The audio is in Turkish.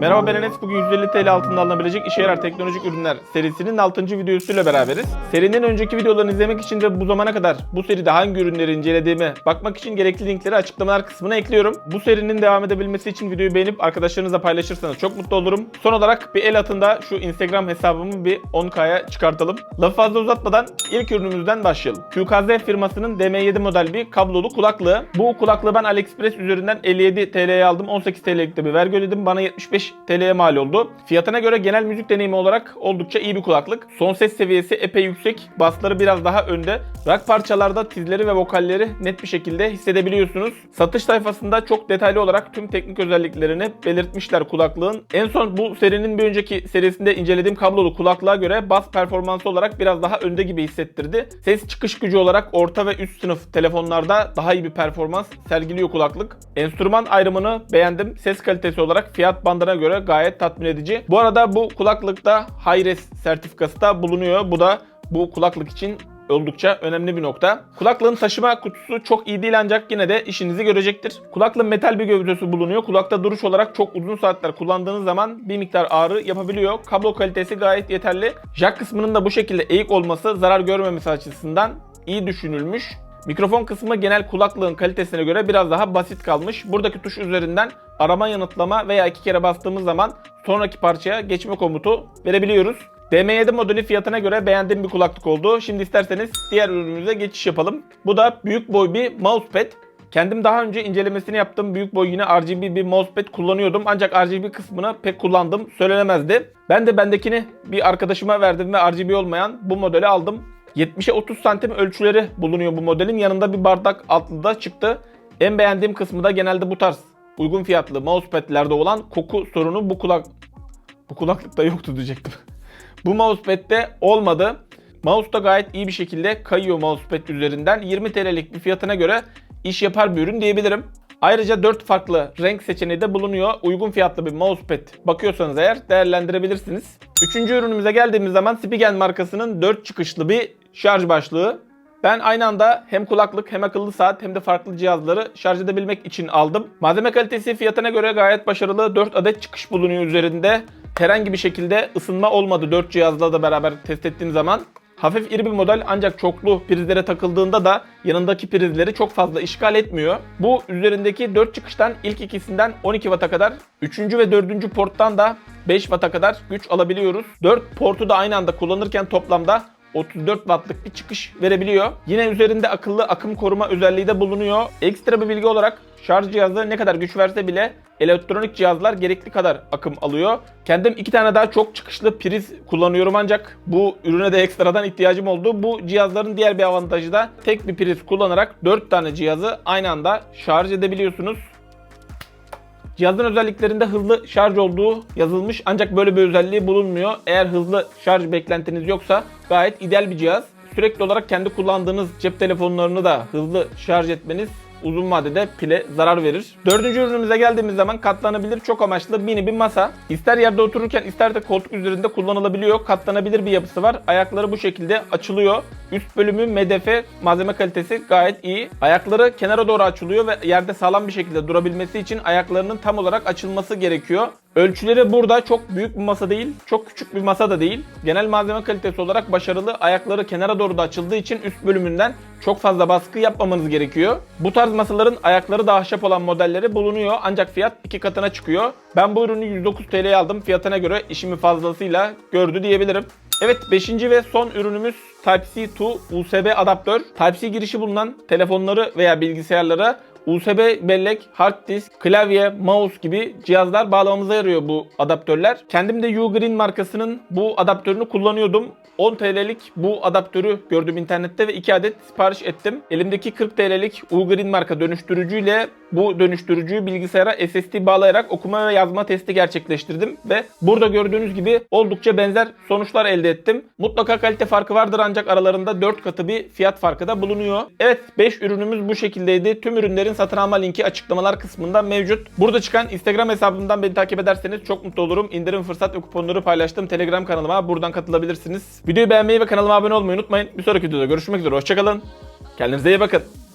Merhaba ben Enes. Bugün 150 TL altında alınabilecek işe yarar teknolojik ürünler serisinin 6. videosuyla beraberiz. Serinin önceki videolarını izlemek için ve bu zamana kadar bu seride hangi ürünleri incelediğime bakmak için gerekli linkleri açıklamalar kısmına ekliyorum. Bu serinin devam edebilmesi için videoyu beğenip arkadaşlarınızla paylaşırsanız çok mutlu olurum. Son olarak bir el atın da şu Instagram hesabımı bir 10K'ya çıkartalım. Lafı fazla uzatmadan ilk ürünümüzden başlayalım. QKZ firmasının DM7 model bir kablolu kulaklığı. Bu kulaklığı ben AliExpress üzerinden 57 TL'ye aldım. 18 TL'lik de bir vergi ödedim. Bana 75 TL'ye mal oldu. Fiyatına göre genel müzik deneyimi olarak oldukça iyi bir kulaklık. Son ses seviyesi epey yüksek. Basları biraz daha önde. Rock parçalarda tizleri ve vokalleri net bir şekilde hissedebiliyorsunuz. Satış sayfasında çok detaylı olarak tüm teknik özelliklerini belirtmişler kulaklığın. En son bu serinin bir önceki serisinde incelediğim kablolu kulaklığa göre bas performansı olarak biraz daha önde gibi hissettirdi. Ses çıkış gücü olarak orta ve üst sınıf telefonlarda daha iyi bir performans sergiliyor kulaklık. Enstrüman ayrımını beğendim. Ses kalitesi olarak fiyat bandına göre gayet tatmin edici. Bu arada bu kulaklıkta Hi-Res sertifikası da bulunuyor. Bu da bu kulaklık için oldukça önemli bir nokta. Kulaklığın taşıma kutusu çok iyi değil ancak yine de işinizi görecektir. Kulaklığın metal bir gövdesi bulunuyor. Kulakta duruş olarak çok uzun saatler kullandığınız zaman bir miktar ağrı yapabiliyor. Kablo kalitesi gayet yeterli. Jack kısmının da bu şekilde eğik olması zarar görmemesi açısından iyi düşünülmüş. Mikrofon kısmı genel kulaklığın kalitesine göre biraz daha basit kalmış. Buradaki tuş üzerinden arama yanıtlama veya iki kere bastığımız zaman sonraki parçaya geçme komutu verebiliyoruz. DM7 modeli fiyatına göre beğendiğim bir kulaklık oldu. Şimdi isterseniz diğer ürünümüze geçiş yapalım. Bu da büyük boy bir mousepad. Kendim daha önce incelemesini yaptım. Büyük boy yine RGB bir mousepad kullanıyordum. Ancak RGB kısmını pek kullandım söylenemezdi. Ben de bendekini bir arkadaşıma verdim ve RGB olmayan bu modeli aldım. 70'e 30 santim ölçüleri bulunuyor bu modelin. Yanında bir bardak altlı da çıktı. En beğendiğim kısmı da genelde bu tarz uygun fiyatlı mousepad'lerde olan koku sorunu bu kulak bu kulaklıkta yoktu diyecektim. bu mousepad'de olmadı. Mouse da gayet iyi bir şekilde kayıyor mousepad üzerinden. 20 TL'lik bir fiyatına göre iş yapar bir ürün diyebilirim. Ayrıca 4 farklı renk seçeneği de bulunuyor. Uygun fiyatlı bir mousepad bakıyorsanız eğer değerlendirebilirsiniz. Üçüncü ürünümüze geldiğimiz zaman Spigen markasının 4 çıkışlı bir şarj başlığı. Ben aynı anda hem kulaklık hem akıllı saat hem de farklı cihazları şarj edebilmek için aldım. Malzeme kalitesi fiyatına göre gayet başarılı. 4 adet çıkış bulunuyor üzerinde. Herhangi bir şekilde ısınma olmadı 4 cihazla da beraber test ettiğim zaman. Hafif iri bir model ancak çoklu prizlere takıldığında da yanındaki prizleri çok fazla işgal etmiyor. Bu üzerindeki 4 çıkıştan ilk ikisinden 12 Watt'a kadar, 3. ve 4. porttan da 5 Watt'a kadar güç alabiliyoruz. 4 portu da aynı anda kullanırken toplamda 34 wattlık bir çıkış verebiliyor. Yine üzerinde akıllı akım koruma özelliği de bulunuyor. Ekstra bir bilgi olarak şarj cihazı ne kadar güç verse bile elektronik cihazlar gerekli kadar akım alıyor. Kendim iki tane daha çok çıkışlı priz kullanıyorum ancak bu ürüne de ekstradan ihtiyacım oldu. Bu cihazların diğer bir avantajı da tek bir priz kullanarak 4 tane cihazı aynı anda şarj edebiliyorsunuz. Cihazın özelliklerinde hızlı şarj olduğu yazılmış ancak böyle bir özelliği bulunmuyor. Eğer hızlı şarj beklentiniz yoksa gayet ideal bir cihaz. Sürekli olarak kendi kullandığınız cep telefonlarını da hızlı şarj etmeniz uzun vadede pile zarar verir. Dördüncü ürünümüze geldiğimiz zaman katlanabilir çok amaçlı mini bir masa. İster yerde otururken ister de koltuk üzerinde kullanılabiliyor. Katlanabilir bir yapısı var. Ayakları bu şekilde açılıyor. Üst bölümü MDF malzeme kalitesi gayet iyi. Ayakları kenara doğru açılıyor ve yerde sağlam bir şekilde durabilmesi için ayaklarının tam olarak açılması gerekiyor. Ölçüleri burada çok büyük bir masa değil, çok küçük bir masa da değil. Genel malzeme kalitesi olarak başarılı. Ayakları kenara doğru da açıldığı için üst bölümünden çok fazla baskı yapmamanız gerekiyor. Bu tarz masaların ayakları da ahşap olan modelleri bulunuyor ancak fiyat iki katına çıkıyor. Ben bu ürünü 109 TL'ye aldım. Fiyatına göre işimi fazlasıyla gördü diyebilirim. Evet 5. ve son ürünümüz Type-C to USB adaptör. Type-C girişi bulunan telefonları veya bilgisayarlara USB bellek, hard disk, klavye, mouse gibi cihazlar bağlamamıza yarıyor bu adaptörler. Kendim de Ugreen markasının bu adaptörünü kullanıyordum. 10 TL'lik bu adaptörü gördüm internette ve 2 adet sipariş ettim. Elimdeki 40 TL'lik Ugreen marka dönüştürücüyle bu dönüştürücüyü bilgisayara SSD bağlayarak okuma ve yazma testi gerçekleştirdim ve burada gördüğünüz gibi oldukça benzer sonuçlar elde ettim. Mutlaka kalite farkı vardır ancak aralarında 4 katı bir fiyat farkı da bulunuyor. Evet 5 ürünümüz bu şekildeydi. Tüm ürünlerin satın alma linki açıklamalar kısmında mevcut. Burada çıkan Instagram hesabımdan beni takip ederseniz çok mutlu olurum. İndirim fırsat ve kuponları paylaştım Telegram kanalıma. Buradan katılabilirsiniz. Videoyu beğenmeyi ve kanalıma abone olmayı unutmayın. Bir sonraki videoda görüşmek üzere. Hoşçakalın. Kendinize iyi bakın.